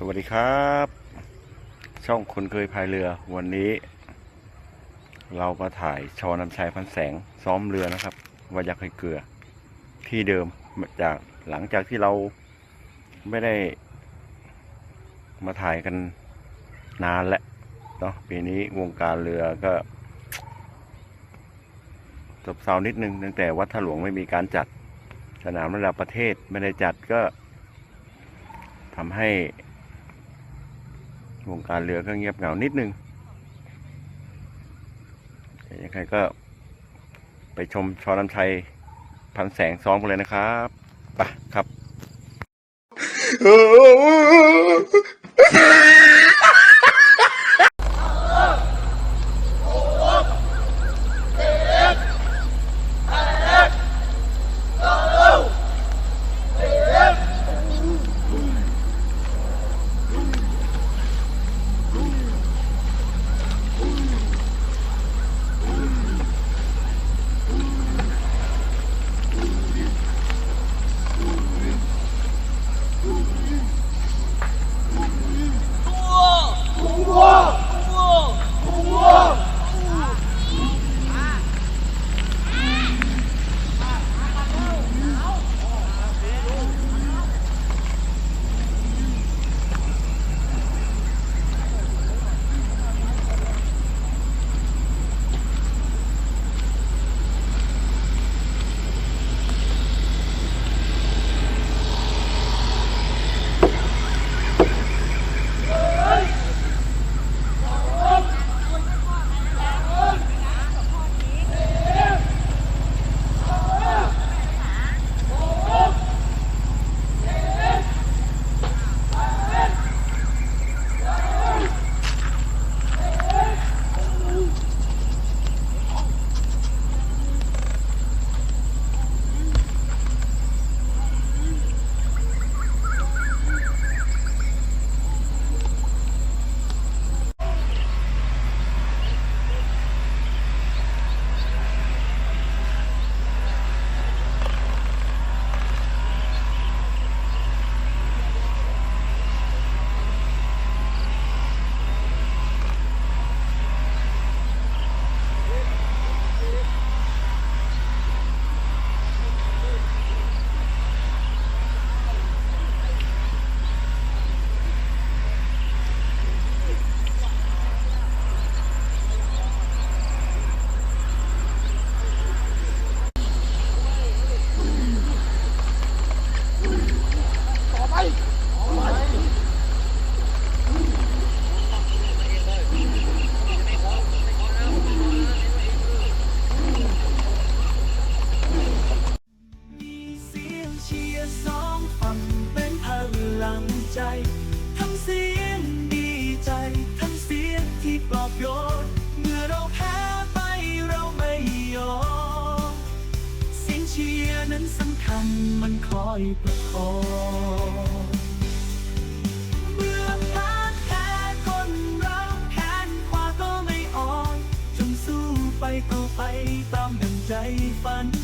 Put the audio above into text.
สวัสดีครับ ช่องคนเคยพายเรือวันนี้ เรามาถ่ายชอนำชัยพันแสงซ้อมเรือนะครับวายักให้เกลือ ที่เดิมจากหลังจากที่เราไม่ได้ มาถ่ายกันนานแล้วเนาะปีนี้วงการเรือก็ซบเซานิดนึงตั้งแต่วัดถลวงไม่มีการจัดสนามระดับประเทศไม่ได้จัดก็ทำให้ วงการเรือก็เงียบเหงานิดนึงยังไงก็ไปชมชอน้ำชัยพันแสงซ้อมกันเลยนะครับ ไปครับ องฝั่งเป็นพลังใจทั้งเสียงดีใจ ทั้งเสียงที่ปลอบโยนเมื่อเราแพ้ไปเราไม่ยอมเสียงเชียร์นั้นสำคัญมันคอยประคองเมื่อพลาดแพ้คนเราแขนขวาก็ไม่อ่อนจงสู้ไปต่อไปตามดังใจฝัน